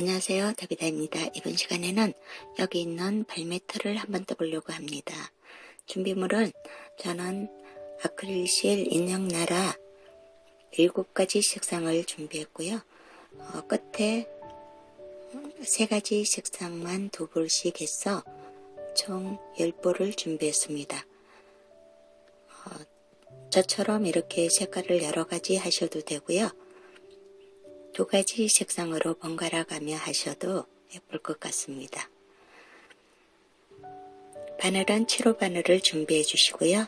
안녕하세요. 다비다입니다. 이번 시간에는 여기 있는 발매트를 한번 떠보려고 합니다. 준비물은 저는 아크릴실 인형나라 7가지 색상을 준비했고요. 어, 끝에 3가지 색상만 두 볼씩 해서 총 10볼을 준비했습니다. 어, 저처럼 이렇게 색깔을 여러 가지 하셔도 되고요. 두 가지 색상으로 번갈아 가며 하셔도 예쁠 것 같습니다. 바늘은 7호 바늘을 준비해 주시고요.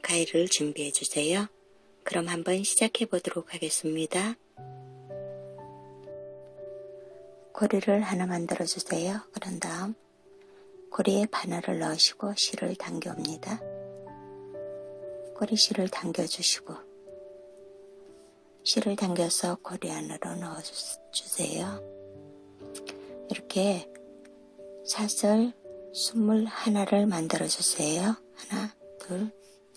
가위를 준비해 주세요. 그럼 한번 시작해 보도록 하겠습니다. 고리를 하나 만들어 주세요. 그런 다음 고리에 바늘을 넣으시고 실을 당겨 옵니다. 꼬리실을 당겨 주시고 실을 당겨서 고리 안으로 넣어주세요. 이렇게 사슬 스물 하나를 만들어 주세요. 하나, 둘,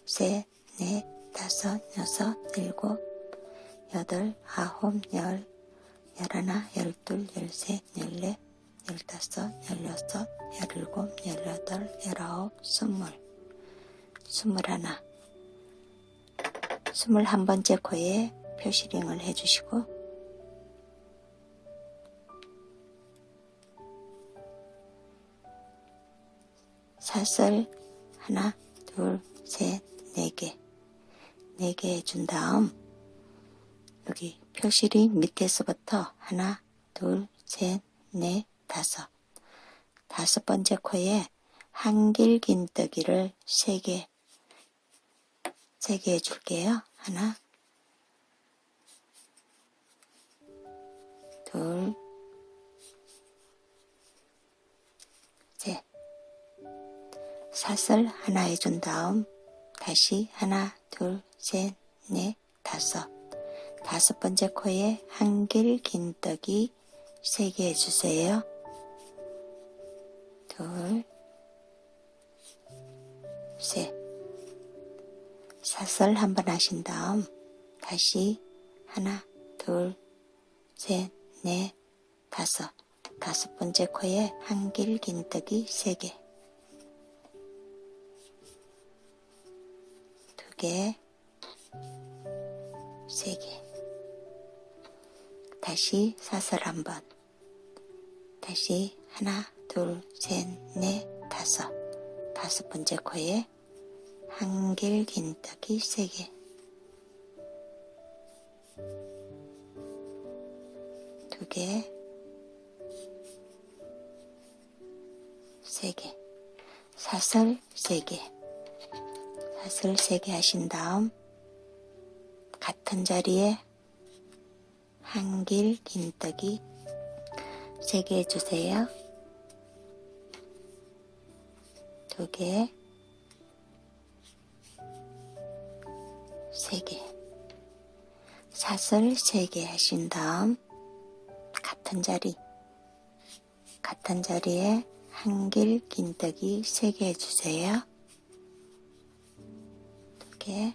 셋, 넷, 다섯, 여섯, 일곱, 여덟, 아홉, 열, 열하나, 열둘, 열셋, 열넷, 열다섯, 열여섯, 열일곱, 열여덟, 열아홉, 스물, 스물하나, 스물한 번째 코에 표시링을 해주시고. 사슬 하나, 둘, 셋, 네 개, 네 개 해준 다음 여기 표시링 밑에서부터 하나, 둘, 셋, 넷, 다섯, 다섯 번째 코에 한길 긴뜨기를 세 개, 세 개 해줄게요. 하나, 둘, 셋. 사슬 하나 해준 다음 다시 하나, 둘, 셋, 넷, 다섯. 다섯 번째 코에 한길 긴떡이 세 개 해주세요. 둘, 셋. 사슬 한 번 하신 다음 다시 하나, 둘, 셋, 넷, 다섯. 다섯 번째 코에 한길 긴뜨기 세 개. 두 개, 세 개. 다시 사슬 한 번. 다시 하나, 둘, 셋, 넷, 다섯. 다섯 번째 코에 한길 긴뜨기 세 개. 두 개, 세 개, 사슬 세 개, 사슬 세개 하신 다음 같은 자리에 한길 긴뜨기 세개 해주세요. 두 개, 세 개, 사슬 세 개 하신 다음 같은 자리, 같은 자리에 한길 긴뜨기 3개 해주세요. 2개,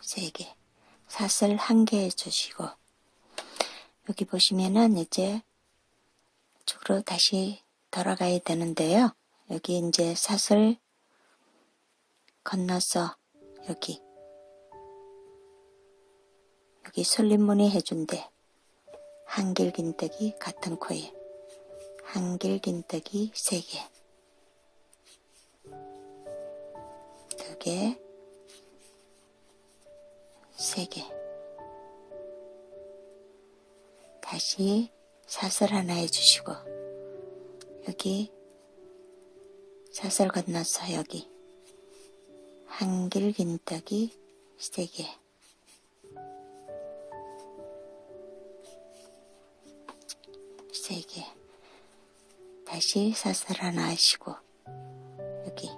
3개, 사슬 1개 해주시고, 여기 보시면은 이제 쪽으로 다시 돌아가야 되는데요. 여기 이제 사슬 건너서 여기 여기 솔림무늬 해준대. 한길 긴뜨기 같은 코에 한길 긴뜨기 세 개, 두 개, 세 개. 다시 사슬 하나 해주시고 여기 사슬 건너서 여기 한길 긴뜨기 세 개. 세 개. 다시 사슬 하나 하시고, 여기,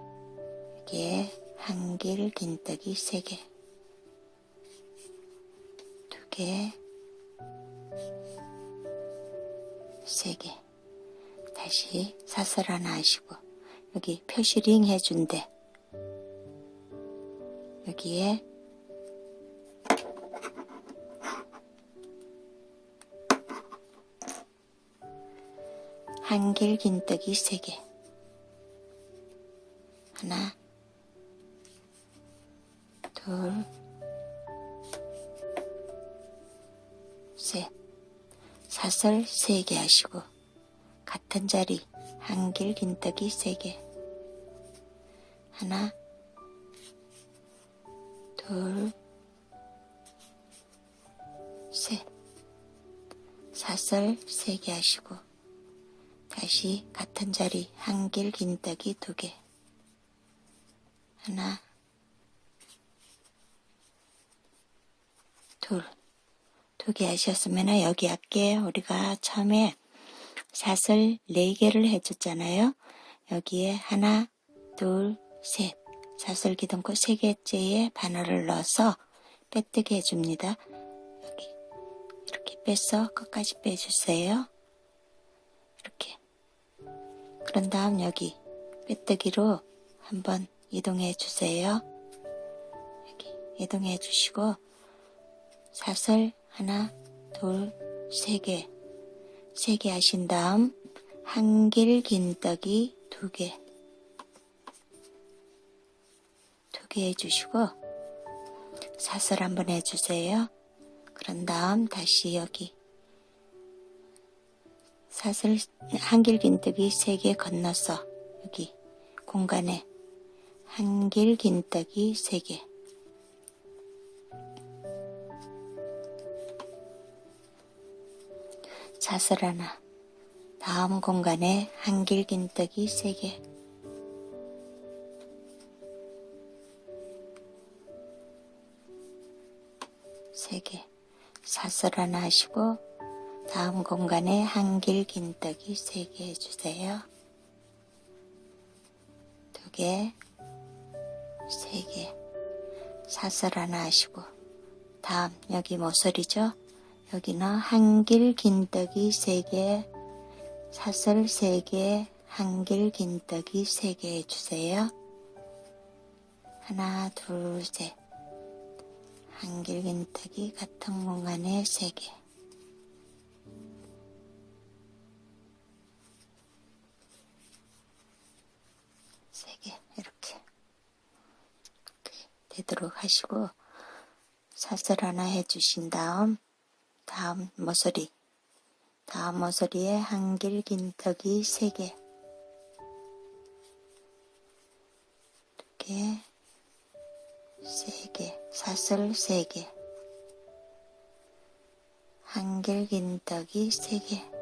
여기에 한길 긴뜨기 세 개. 두 개. 세 개. 다시 사슬 하나 하시고, 여기 표시링 해준대. 여기에 한길 긴떡이 세 개. 하나, 둘, 셋. 사설 세개 하시고, 같은 자리 한길 긴떡이 세 개. 하나, 둘, 셋. 사설 세개 하시고, 다시 같은 자리 한길 긴떡이 두 개. 하나, 둘. 두 개 하셨으면 여기 할게 우리가 처음에 사슬 네 개를 해줬잖아요. 여기에 하나, 둘, 셋. 사슬 기둥코 세 개째에 바늘을 넣어서 빼뜨게 해줍니다. 이렇게 빼서 끝까지 빼주세요. 이렇게. 그런 다음 여기 빼뜨기로 한번 이동해 주세요. 여기 이동해 주시고 사슬 하나, 둘, 세 개. 세 개 하신 다음 한길 긴떡이 두 개. 두 개 해주시고 사슬 한번 해주세요. 그런 다음 다시 여기 사슬 한길 긴떡이 세개 건너서 여기 공간에 한길 긴떡이 세 개. 사슬 하나. 다음 공간에 한길 긴떡이 세 개. 세 개. 사슬 하나 하시고 다음 공간에 한길 긴떡이 세개 해주세요. 두 개, 세 개. 사슬 하나 하시고 다음 여기 모서리죠? 여기는 한길 긴떡이 세 개, 사슬 세 개, 한길 긴떡이 세개 해주세요. 하나, 둘, 셋. 한길 긴떡이 같은 공간에 세 개. 이렇게 되도록 하시고, 사슬 하나 해주신 다음, 다음 모서리, 다음 모서리에 한길 긴떡이 세 개, 두 개, 세 개, 사슬 세 개, 한길 긴떡이 세 개,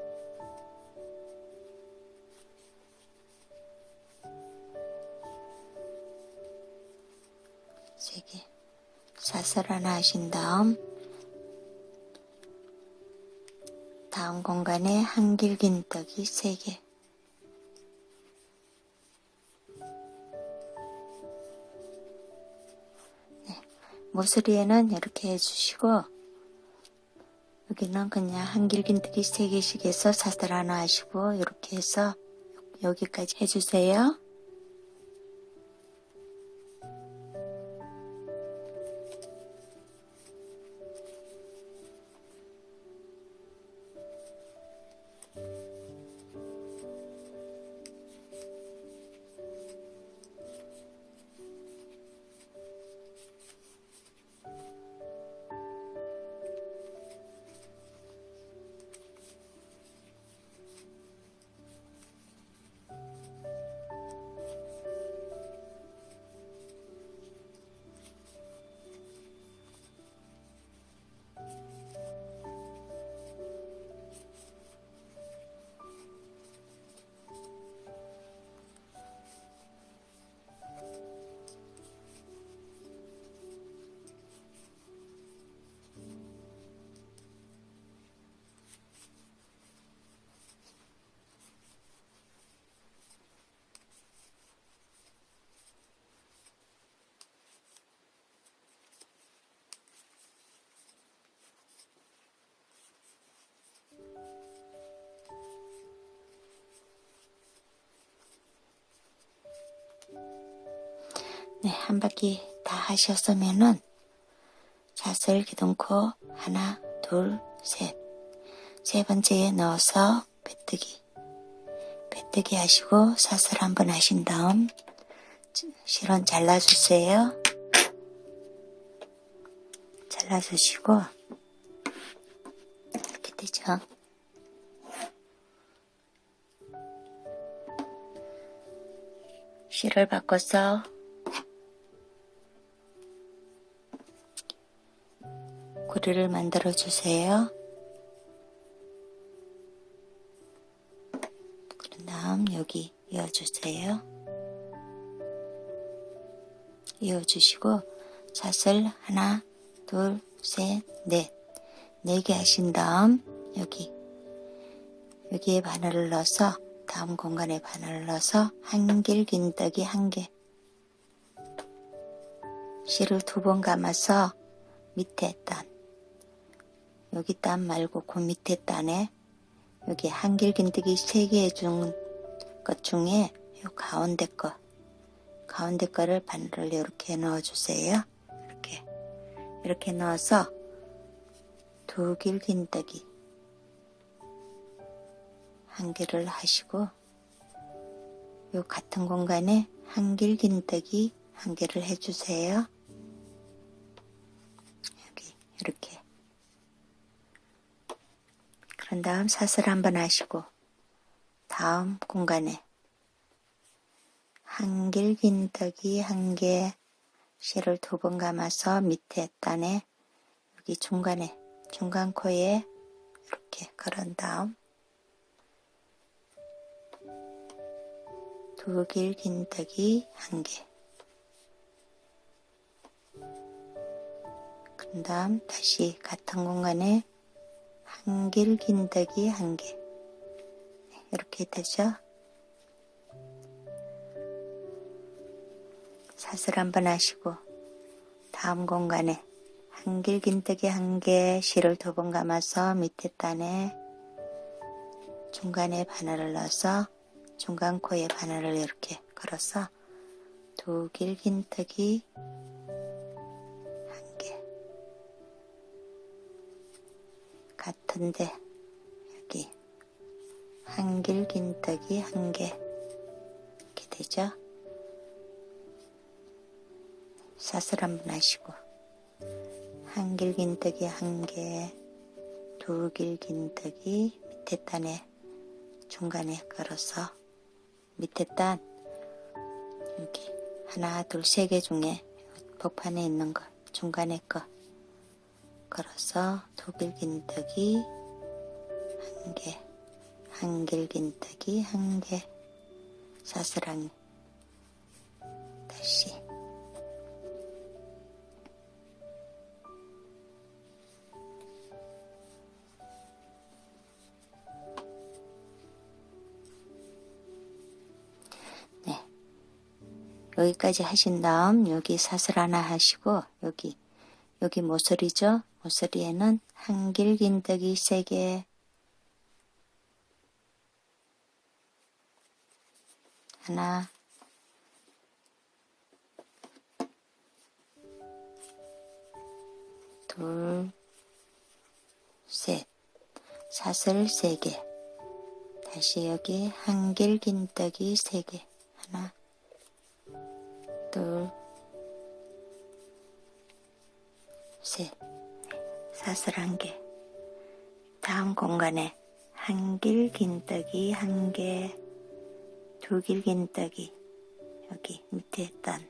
사슬 하나 하신 다음, 다음 공간에 한길 긴떡이 세 개. 네, 모서리에는 이렇게 해주시고 여기는 그냥 한길 긴떡이 세 개씩 해서 사슬 하나 하시고 이렇게 해서 여기까지 해주세요. 네, 한 바퀴 다 하셨으면은 자슬 기둥코 하나, 둘, 셋. 세 번째에 넣어서 빼뜨기. 빼뜨기 하시고 사슬 한번 하신 다음 실은 잘라주세요. 잘라주시고 이렇게 되죠. 실을 바꿔서 고리를 만들어 주세요. 그런 다음 여기 이어주세요. 이어주시고 사슬 하나, 둘, 셋, 넷. 네 개 하신 다음 여기 여기에 바늘을 넣어서 다음 공간에 바늘을 넣어서 한길 긴떡이 한 개. 실을 두 번 감아서 밑에 단 여기 단 말고 그 밑에 단에 여기 한길 긴뜨기 세개 해준 것 중에 요 가운데 거 가운데 거를 바늘을 이렇게 넣어주세요. 이렇게 이렇게 넣어서 두 길 긴뜨기 한 개를 하시고 요 같은 공간에 한 길 긴뜨기 한 개를 해주세요. 여기 이렇게 그런 다음 사슬 한번 하시고 다음 공간에 한길 긴떡이 한개 실을 두 번 감아서 밑에 단에 여기 중간에 중간 코에 이렇게 그런 다음 두 길 긴떡이 한 개. 그런 다음 다시 같은 공간에 한길 긴떡이 한 개. 네, 이렇게 되죠. 사슬 한번 하시고 다음 공간에 한길 긴떡이 한 개, 실을 두 번 감아서 밑에 단에 중간에 바늘을 넣어서 중간 코에 바늘을 이렇게 걸어서 두 길 긴떡이 같은데 여기 한길 긴떡이 한 개. 이렇게 되죠? 사슬 한번 하시고 한길 긴떡이 한 개, 두 길 긴떡이 밑에 단에 중간에 걸어서 밑에 단 여기 하나 둘 세 개 중에 복판에 있는 거 중간에 거 걸어서 긴떡이 한 개, 한길 긴떡이 한 개, 사슬한 다시 네. 여기까지 하신 다음 여기 사슬 하나 하시고 여기 여기 모서리죠. 모서리에는 한길 긴떡이 세 개, 하나, 둘, 셋, 사슬 세 개. 다시 여기 한길 긴떡이 세 개. 하나, 둘, 셋. 사슬 한 개. 다음 공간에 한길 긴떡이 한 개, 두길 긴떡이 여기 밑에 단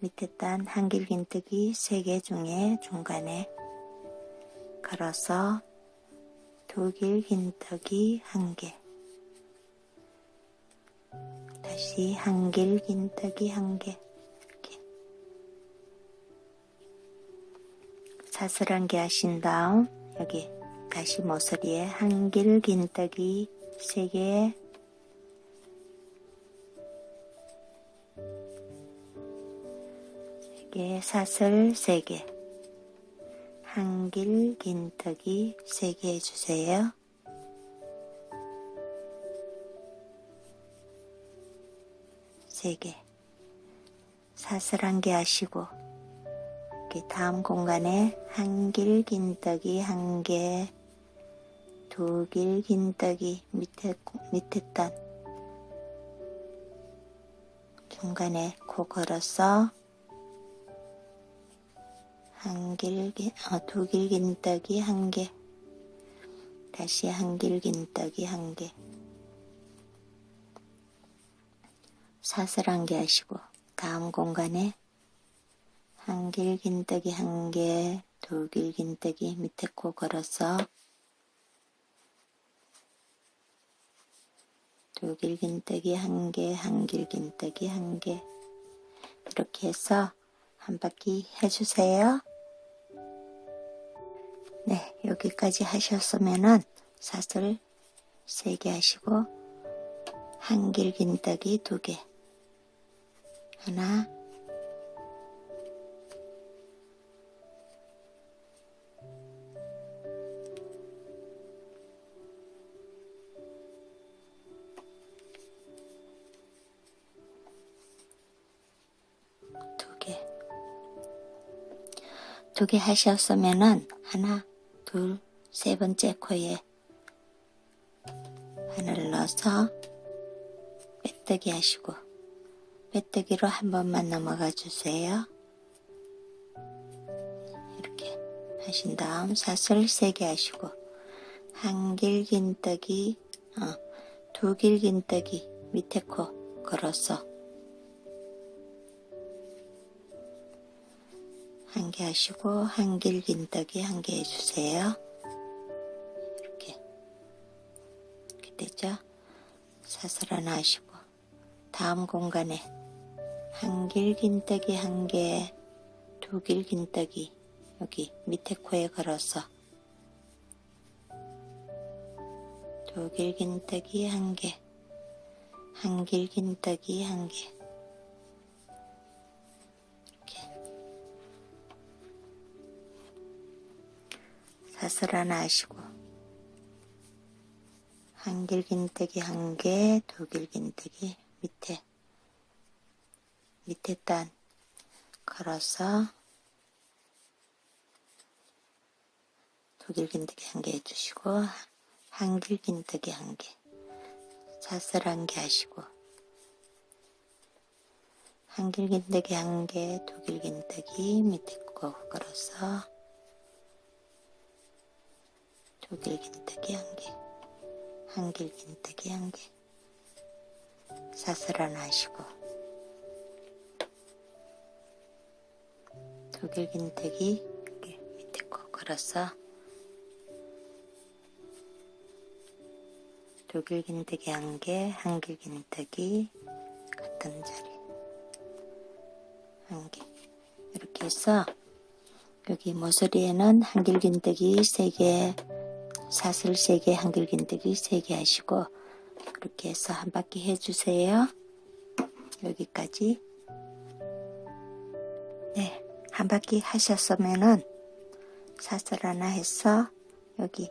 밑에 단 한길 긴떡이 세 개 중에 중간에 걸어서 두길 긴떡이 한 개. 다시 한길 긴떡이 한 개. 사슬 한개 하신 다음 여기 다시 모서리에 한 길 긴떡이 세 개. 세 개, 사슬 세 개. 한 길 긴떡이 세개 해주세요. 세 개. 사슬 한 개 하시고, 여기 다음 공간에 한길 긴떡이 한 개, 두 길 긴 떡이 밑에, 밑에 단 중간에 코 걸어서 한 길긴, 어, 두 길 긴 떡이 한 개. 다시 한 길 긴 떡이 한 개. 사슬 한 개 하시고, 다음 공간에 한 길긴 떡이 한 개, 두 길긴 떡이 밑에 코 걸어서 두 길긴 떡이 한 개, 한 길긴 떡이 한 개. 이렇게 해서 한 바퀴 해주세요. 네, 여기까지 하셨으면은 사슬 세 개 하시고 한 길긴 떡이 두 개. 하나, 두개 하셨으면은 하나, 둘, 세 번째 코에 하나를 넣어서 빼뜨기 하시고 빼뜨기로 한 번만 넘어가 주세요. 이렇게 하신 다음 사슬 세 개 하시고 한 길긴 떡이 어, 두 길긴 떡이 밑에 코 걸어서 한 개 하시고 한 길긴 떡이 한개 해주세요. 이렇게 이렇게 되죠? 사슬 하나 하시고 다음 공간에 한 길긴 떡이 한 개, 두 길긴 떡이 여기 밑에 코에 걸어서 두 길긴 떡이 한 개, 한 길긴 떡이 한 개. 사슬 하나 하시고 한 길긴 떡이 한 개, 두 길긴 떡이 밑에 밑에 단 걸어서 두 길긴 떡이 한개 해주시고 한 길긴 떡이 한 개, 하시고 한 길긴 떡이 한 개, 두 길긴 떡이 밑에 거 걸어서 두 길긴 떡이 한 개, 한 길긴 떡이 한 개, 사슬 하나 하시고 이렇게 밑에 거 걸어서 떡이 한 개, 한 길긴 떡이 같은 자리 한 개. 이렇게 해서 여기 모서리에는 한 길긴 떡이 세 개, 사슬 세 개, 한 길긴 떡이 세개 하시고 그렇게 해서 한 바퀴 해주세요. 여기까지. 네, 한 바퀴 하셨으면은 사슬 하나 해서 여기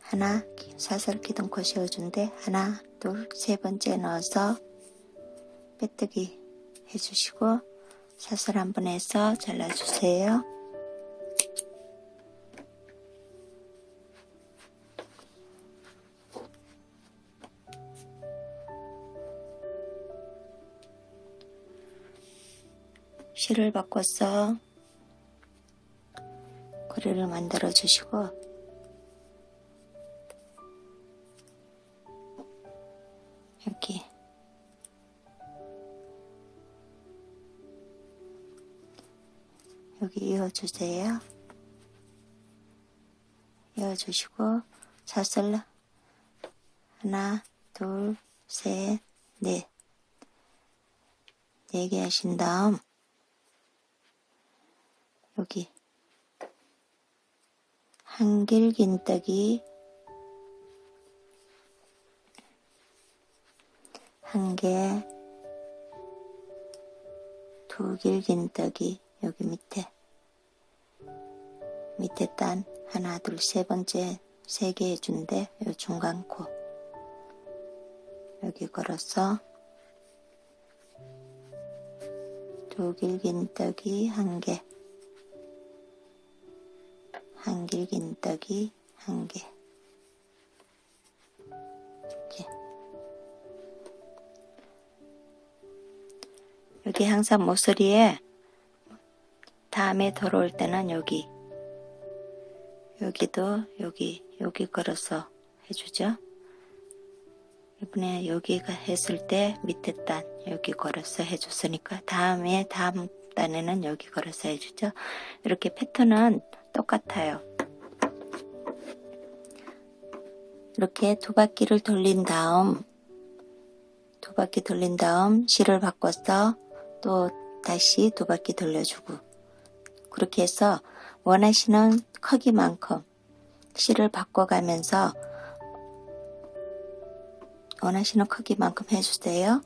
하나 사슬 기둥코 씌워준데 하나 둘 세 번째 넣어서 빼뜨기 해주시고 사슬 한 번 해서 잘라주세요. 실을 바꿔서 고리를 만들어 주시고 여기 여기 이어주세요. 이어주시고 사슬 하나, 둘, 셋, 넷. 네 개 하신 다음 여기. 한길긴 떡이. 한 개, 두 길긴 떡이 여기 밑에. 밑에 단 하나, 둘, 세 번째 세 개 해준대. 요 중간 코. 여기 걸어서 두 길긴 떡이 한 개, 한길긴 떡이 한 개. 이렇게. 여기 항상 모서리에 다음에 돌아올 때는 여기 여기도 여기 여기 걸어서 해주죠. 이번에 여기가 했을 때 밑에 단 여기 걸어서 해줬으니까 다음에 다음 단에는 여기 걸어서 해주죠. 이렇게 패턴은 똑같아요. 이렇게 두 바퀴를 돌린 다음 두 바퀴 돌린 다음 실을 바꿔서 또 다시 두 바퀴 돌려주고 그렇게 해서 원하시는 크기만큼 실을 바꿔가면서 원하시는 크기만큼 해주세요.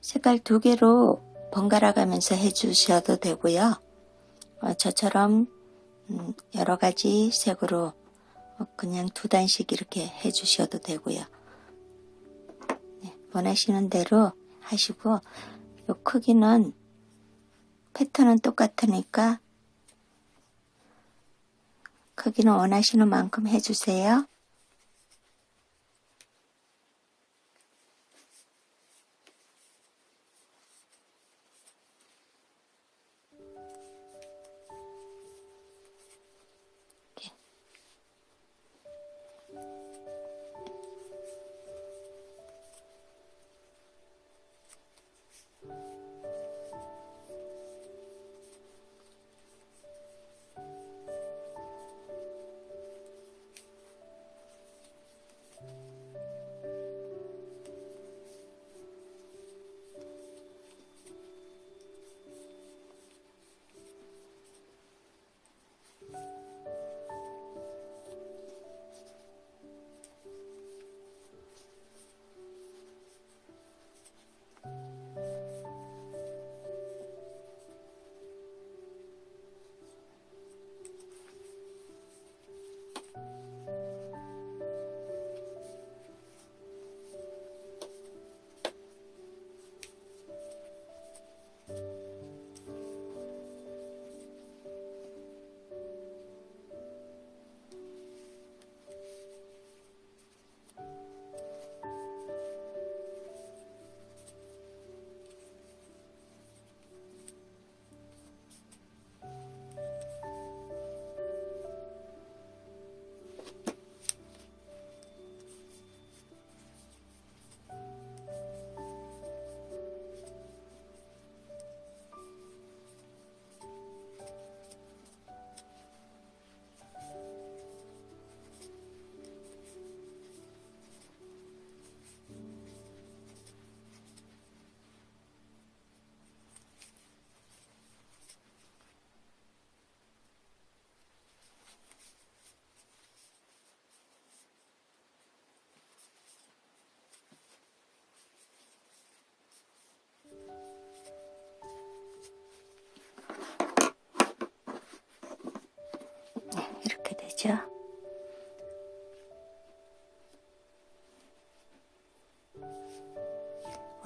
색깔 두 개로 번갈아 가면서 해주셔도 되고요. 어, 저처럼 음, 여러 가지 색으로 어, 그냥 두 단씩 이렇게 해주셔도 되고요. 네, 원하시는 대로 하시고 요 크기는 패턴은 똑같으니까 크기는 원하시는 만큼 해주세요.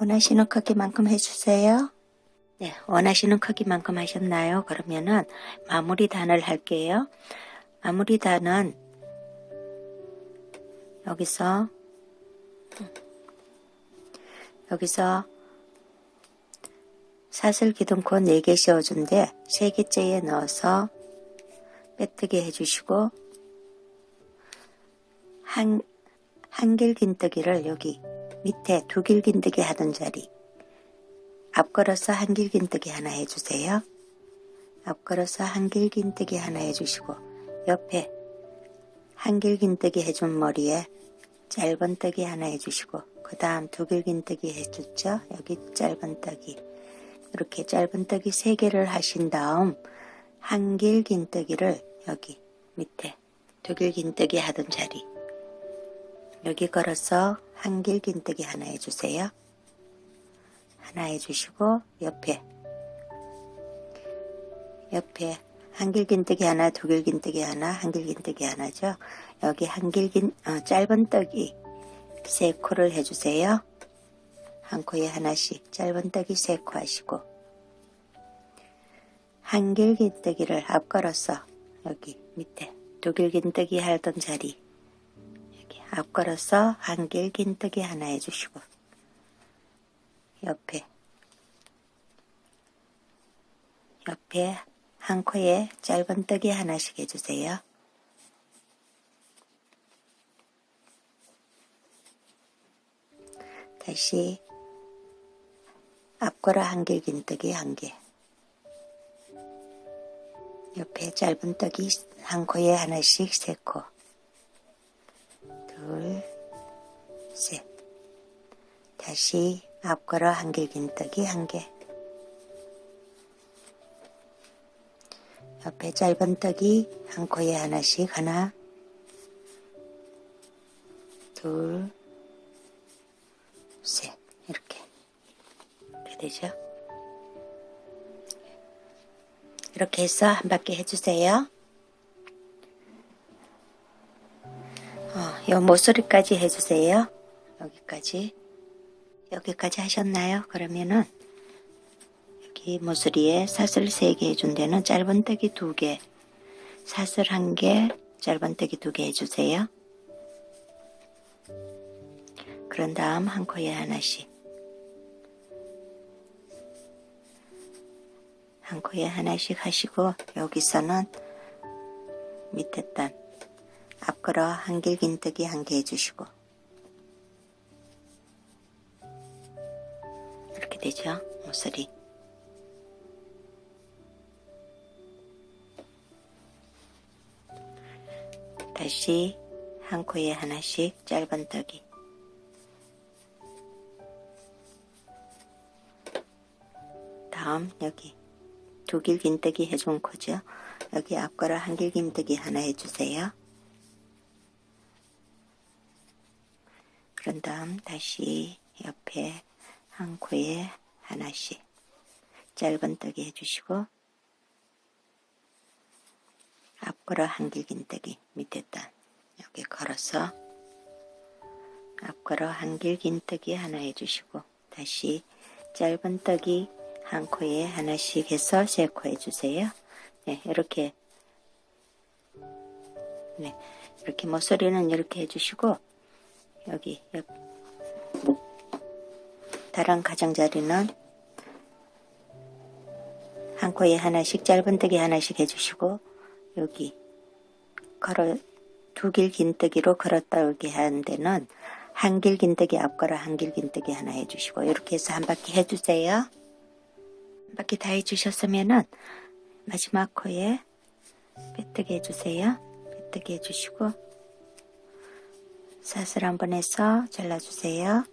원하시는 크기만큼 해주세요. 네, 원하시는 크기만큼 하셨나요? 그러면은 마무리 단을 할게요. 마무리 단은 여기서 여기서 사슬 기둥코 4개 씌워준데 3개째에 넣어서 빼뜨게 해주시고 한, 한길 긴뜨기를 여기 밑에 두 길 긴뜨기 하던 자리 앞걸어서 한 길 긴뜨기 하나 해주세요. 앞걸어서 한 길 긴뜨기 하나 해주시고 옆에 한 길 긴뜨기 해준 머리에 짧은 뜨기 하나 해주시고 그 다음 두 길 긴뜨기 해줬죠. 여기 짧은 뜨기 이렇게 짧은 뜨기 세 개를 하신 다음 한 길 긴뜨기를 여기 밑에 두 길 긴뜨기 하던 자리 여기 걸어서 한길 긴뜨기 하나 해주세요. 하나 해주시고 옆에 옆에 한길 긴뜨기 하나, 두길 긴뜨기 하나, 한길 긴뜨기 하나죠. 여기 한길 긴 어, 짧은 떡이 세 코를 해주세요. 한 코에 하나씩 짧은 떡이 세 코 하시고 한길 긴뜨기를 앞걸어서 여기 밑에 두길 긴뜨기 하던 자리 앞걸어서 한길 긴뜨기 하나 해주시고 옆에 옆에 한 코에 짧은 떡이 하나씩 해주세요. 다시 앞걸어 한길긴 떡이 한 개. 옆에 짧은 떡이 한 코에 하나씩 세 코. 둘, 셋. 다시 앞걸어 한길긴 떡이 한 개. 옆에 짧은 떡이 한 코에 하나씩 하나, 둘, 셋. 이렇게. 이렇게 되죠? 이렇게 해서 한 바퀴 해주세요. 어, 요 모서리까지 해주세요. 여기까지. 여기까지 하셨나요? 그러면은 여기 모서리에 사슬 3개 해준 데는 짧은 떡이 2개, 사슬 1개, 짧은 떡이 2개 해주세요. 그런 다음 한 코에 하나씩. 한 코에 하나씩 하시고 여기서는 밑에 단 앞걸어 한길긴 떡이 한개 해주시고 이렇게 되죠 모서리 다시 한 코에 하나씩 짧은 떡이 다음 여기 두 길 긴뜨기 해준 코죠. 여기 앞걸어 한 길 긴뜨기 하나 해주세요. 그런 다음 다시 옆에 한 코에 하나씩 짧은 떡이 해주시고 앞걸어 한 길긴 뜨기 밑에 단 여기 걸어서 앞걸어 한 길긴 뜨기 하나 해주시고 다시 짧은 떡이 한 코에 하나씩 해서 세 코 해주세요. 네, 이렇게 네, 이렇게 모서리는 이렇게 해주시고 여기 옆 다른 가장자리는 한 코에 하나씩 짧은 떡이 하나씩 해주시고 여기 걸어 두 길 긴뜨기로 걸었다 오게 하는 데는 한 길 긴뜨기 앞걸어 한 길 긴뜨기 하나 해주시고 이렇게 해서 한 바퀴 해주세요. 한 바퀴 다 해주셨으면은 마지막 코에 빼뜨기 해주세요. 빼뜨기 해주시고 사슬 한번 해서 잘라주세요.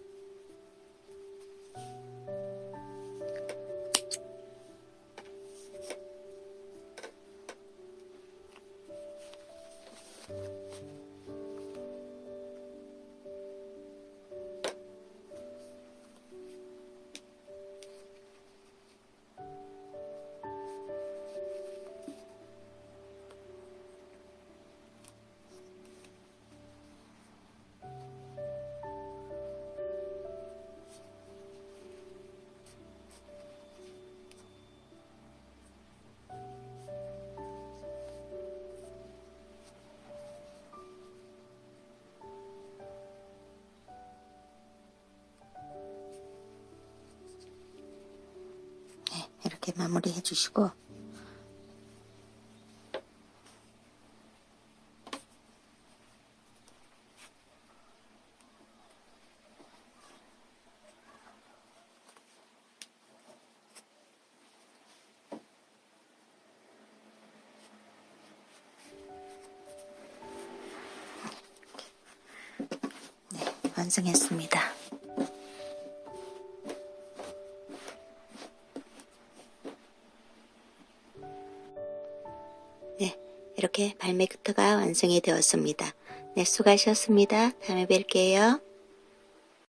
이렇게 마무리 해주시고 완성이 되었습니다. 네, 수고하셨습니다. 다음에 뵐게요.